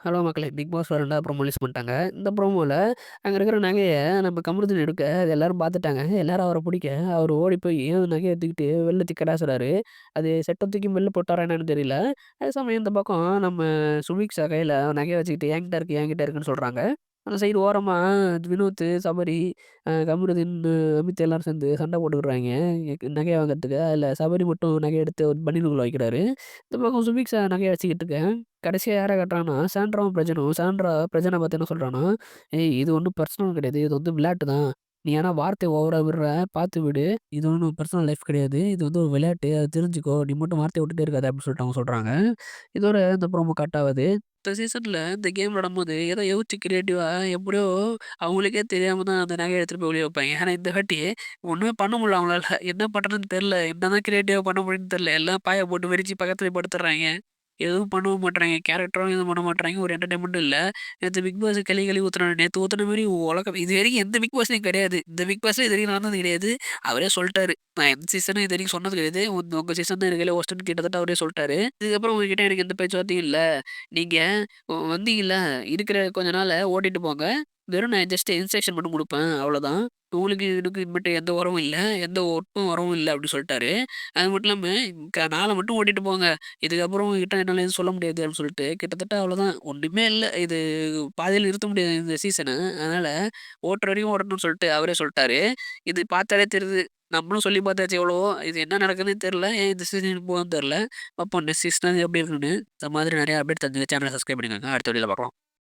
Hello மக்களே! Big pass 2 promo ரிலீஸ் பண்ணிட்டாங்க. இந்த ப்ரோமோல அங்கே இருக்கிற நகையை நம்ம கமருதீன் எடுக்க, அது எல்லோரும் பார்த்துட்டாங்க. எல்லோரும் அவரை பிடிக்க அவர் ஓடி போய் அந்த எடுத்துக்கிட்டு வெளில திக்கடாசுறாரு அது செட்டை தூக்கி வெளில போட்டாரா என்னன்னு தெரியல. அதே சமயம் இந்த பக்கம் நம்ம சுமிக்ஷா கையில் நகையை வச்சுக்கிட்டு என்கிட்ட இருக்கு, என்கிட்ட இருக்குன்னு சொல்கிறாங்க அந்த சைடு ஓரமா வினோத், சபரி, அ கமருதீன், அமித் எல்லாரும் சேர்ந்து சண்டை போட்டுக்கிடுறாய்ங்க. நகைய வாங்குறதுக்கு. அதுல சபரி மட்டும் நகைய எடுத்து ஒரு பனியனுக்குள்ள வைக்கிறாரு. இந்த பக்கம் சுமிக்ஷா நகைய வச்சுக்கிட்டு இருக்கேன் கடைசியா யார கட்டுறான்னா சாண்ட்ராவும் பிரஜனும். சாண்ட்ரா பிரஜன பார்த்து என்ன சொல்றான்னா, "ஏய் இது ஒன்றும் பர்சனல் கிடையாது. இது வந்து விளையாட்டு தான். நீ ஆனா வார்த்தைய ஓவரா விடுற. பார்த்து விடு. இது ஒன்றும் பர்சனல் லைஃப் கிடையாது. இது வந்து ஒரு விளையாட்டு. அத தெரிஞ்சுக்கோ. நீ மட்டும் வார்த்தைய விட்டுட்டே இருக்காத" அப்படின்னு சொல்லிட்டு அவங்க சொல்றாங்க. இதோட இந்த ப்ரோமோ கட் ஆவுது. இந்த சீசனில் இந்த கேம் விளாடும்போது ஏதோ யோசிச்சு கிரியேட்டிவாக எப்படியோ அவங்களுக்கே தெரியாமல் தான் அந்த நகையை எடுத்துகிட்டு போய் வெளியே வைப்பாங்க. ஆனால் இந்த வாட்டி ஒன்றுமே பண்ண முடியல அவங்களால. என்ன பண்ணுறதுன்னு தெரில என்ன தான் கிரியேட்டிவாக பண்ண முடியும்னு தெரில எல்லாம் பாயை போட்டு விரிச்சு பக்கத்துலேயே படுத்துடுறாங்க எதுவும் பண்ணவும் மாட்றாய்ங்க. கேரக்டரும் எதுவும் பண்ண மாட்றாய்ங்க. ஒரு என்டர்டைன்மெண்ட்டும் இல்லை நேற்று பிக் பாஸ் களி கழுவி ஊத்துனாங்க. நேற்று ஊற்றுன மாரி உலகம் இது வரைக்கும் எந்த பிக் பாஸ்லையும் கிடையாது. இந்த பிக் இது வரைக்கும் நடந்தது கிடையாது. அவரே சொல்லிட்டாரு நான் எந்த சீசனும் இது வரைக்கும் சொன்னது கிடையாது. உங்கள் சீசன் தான் இருக்கையில் ஒஸ்டன் கிட்டத்தட்ட அவரே சொல்லிட்டாரு இதுக்கப்புறம் உங்ககிட்ட எனக்கு எந்த பேச்சுவார்த்தையும் இல்லை நீங்கள் வந்தீங்கல்ல, இருக்கிற கொஞ்ச நாள் ஓட்டிட்டு போங்க. வெறும் நான் ஜஸ்ட் இன்ஸ்ட்ரக்ஷன் மட்டும் கொடுப்பேன் அவ்வளோதான். உங்களுக்கு எனக்கு மட்டும் எந்த உரமும் இல்லை எந்த ஒட்டும் உரமும் இல்லை அப்படின்னு சொல்லிட்டாரு அது மட்டும் இல்லாமல் க மட்டும் ஓட்டிட்டு போங்க. இதுக்கப்புறம் கிட்ட என்னால் எதுவும் சொல்ல முடியாது அப்படின்னு சொல்லிட்டு கிட்டத்தட்ட அவ்வளோதான். ஒன்றுமே இல்லை இது பாதையில் நிறுத்த முடியாது இந்த சீசனை அதனால் ஓட்டுற வரைக்கும் ஓட்டணும்னு சொல்லிட்டு அவரே சொல்லிட்டாரு இது பார்த்தாலே தெரியுது. நம்மளும் சொல்லி பார்த்தாச்சு எவ்வளோ இது என்ன நடக்குதுன்னு தெரில ஏன் இந்த சீசன் போகுதுன்னு தெரில பார்ப்போம் நெக்ஸ்ட் சீசன் எப்படி இருக்குன்னு. இந்த மாதிரி நிறைய அப்டேட் தந்து சேனலை சப்ஸ்கிரைப் பண்ணிக்கோங்க. அடுத்த வழியில் பார்க்கலாம்.